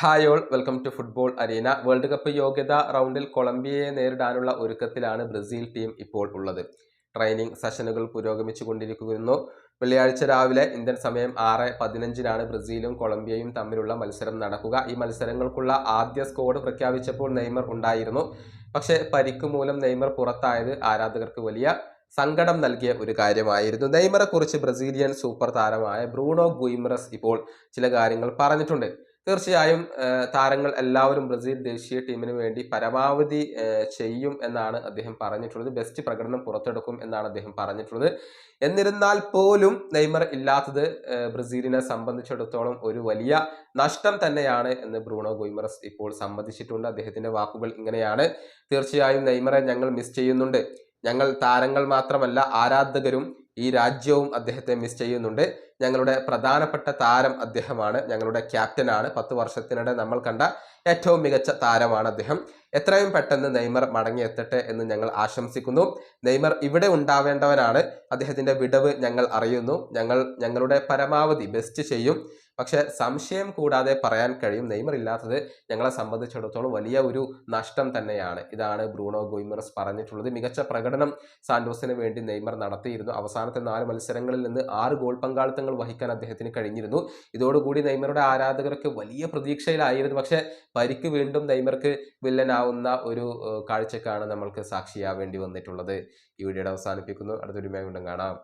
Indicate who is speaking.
Speaker 1: Hi all welcome to football arena world cup യോഗ്യത റൗണ്ടിൽ കൊളംബിയയെ നേരിടാനുള്ള ഒരുക്കത്തിലാണ് ബ്രസീൽ ടീം ഇപ്പോൾ ഉള്ളത്. ട്രെയിനിങ് സെഷനുകൾ പുരോഗമിച്ചു കൊണ്ടിരിക്കുന്നു. വെള്ളിയാഴ്ച രാവിലെ ഇന്ത്യൻ സമയം ആറ് പതിനഞ്ചിനാണ് ബ്രസീലും കൊളംബിയയും തമ്മിലുള്ള മത്സരം നടക്കുക. ഈ മത്സരങ്ങൾക്കുള്ള ആദ്യ സ്കോഡ് പ്രഖ്യാപിച്ചപ്പോൾ നെയ്മർ ഉണ്ടായിരുന്നു. പക്ഷേ പരിക്ക് മൂലം നെയ്മർ പുറത്തായത് ആരാധകർക്ക് വലിയ സങ്കടം നൽകിയ ഒരു കാര്യമായിരുന്നു. നെയ്മറെ കുറിച്ച് ബ്രസീലിയൻ സൂപ്പർ താരമായ ബ്രൂണോ ഗുയിമറസ് ഇപ്പോൾ ചില കാര്യങ്ങൾ പറഞ്ഞിട്ടുണ്ട്. തീർച്ചയായും താരങ്ങൾ എല്ലാവരും ബ്രസീൽ ദേശീയ ടീമിന് വേണ്ടി പരമാവധി ചെയ്യും എന്നാണ് അദ്ദേഹം പറഞ്ഞിട്ടുള്ളത്. ബെസ്റ്റ് പ്രകടനം പുറത്തെടുക്കും എന്നാണ് അദ്ദേഹം പറഞ്ഞിട്ടുള്ളത്. എന്നിരുന്നാൽ പോലും നെയ്മർ ഇല്ലാത്തത് ബ്രസീലിനെ സംബന്ധിച്ചിടത്തോളം ഒരു വലിയ നഷ്ടം തന്നെയാണ് എന്ന് ബ്രൂണോ ഗോയ്മറസ് ഇപ്പോൾ സംബന്ധിച്ചിട്ടുണ്ട് അദ്ദേഹത്തിന്റെ വാക്കുകൾ ഇങ്ങനെയാണ്. തീർച്ചയായും നെയ്മറെ ഞങ്ങൾ മിസ് ചെയ്യുന്നുണ്ട്. ഞങ്ങൾ താരങ്ങൾ മാത്രമല്ല ആരാധകരും ഈ രാജ്യവും അദ്ദേഹത്തെ മിസ് ചെയ്യുന്നുണ്ട്. ഞങ്ങളുടെ പ്രധാനപ്പെട്ട താരം അദ്ദേഹമാണ്. ഞങ്ങളുടെ ക്യാപ്റ്റനാണ്. പത്ത് വർഷത്തിനിടെ നമ്മൾ കണ്ട ഏറ്റവും മികച്ച താരമാണ് അദ്ദേഹം. എത്രയും പെട്ടെന്ന് നെയ്മർ മടങ്ങിയെത്തട്ടെ എന്ന് ഞങ്ങൾ ആശംസിക്കുന്നു. നെയ്മർ ഇവിടെ ഉണ്ടാവേണ്ടവനാണ്. അദ്ദേഹത്തിന്റെ വിടവ് ഞങ്ങൾ അറിയുന്നു. ഞങ്ങൾ ഞങ്ങളുടെ പരമാവധി ബെസ്റ്റ് ചെയ്യും. പക്ഷേ സംശയം കൂടാതെ പറയാൻ കഴിയും. നെയ്മർ ഇല്ലാത്തത് ഞങ്ങളെ സംബന്ധിച്ചിടത്തോളം വലിയ ഒരു നഷ്ടം തന്നെയാണ്. ഇതാണ് ബ്രൂണോ ഗോയിമറസ് പറഞ്ഞിട്ടുള്ളത്. മികച്ച പ്രകടനം സാന്റോസിന് വേണ്ടി നെയ്മർ നടത്തിയിരുന്നു. അവസാനത്തെ നാല് മത്സരങ്ങളിൽ നിന്ന് ആറ് ഗോൾ പങ്കാളിത്തങ്ങൾ വഹിക്കാൻ അദ്ദേഹത്തിന് കഴിഞ്ഞിരുന്നു. ഇതോടുകൂടി നെയ്മറുടെ ആരാധകരൊക്കെ വലിയ പ്രതീക്ഷയിലായിരുന്നു. പക്ഷേ പരിക്ക് വീണ്ടും നെയ്മർക്ക് വില്ലനാവുന്ന ഒരു കാഴ്ചക്കാണ് നമ്മൾക്ക് സാക്ഷിയാവേണ്ടി വന്നിട്ടുള്ളത്. ഈ വീഡിയോയുടെ അവസാനിപ്പിക്കുന്നു. അടുത്തൊരു വീണ്ടും കാണാം.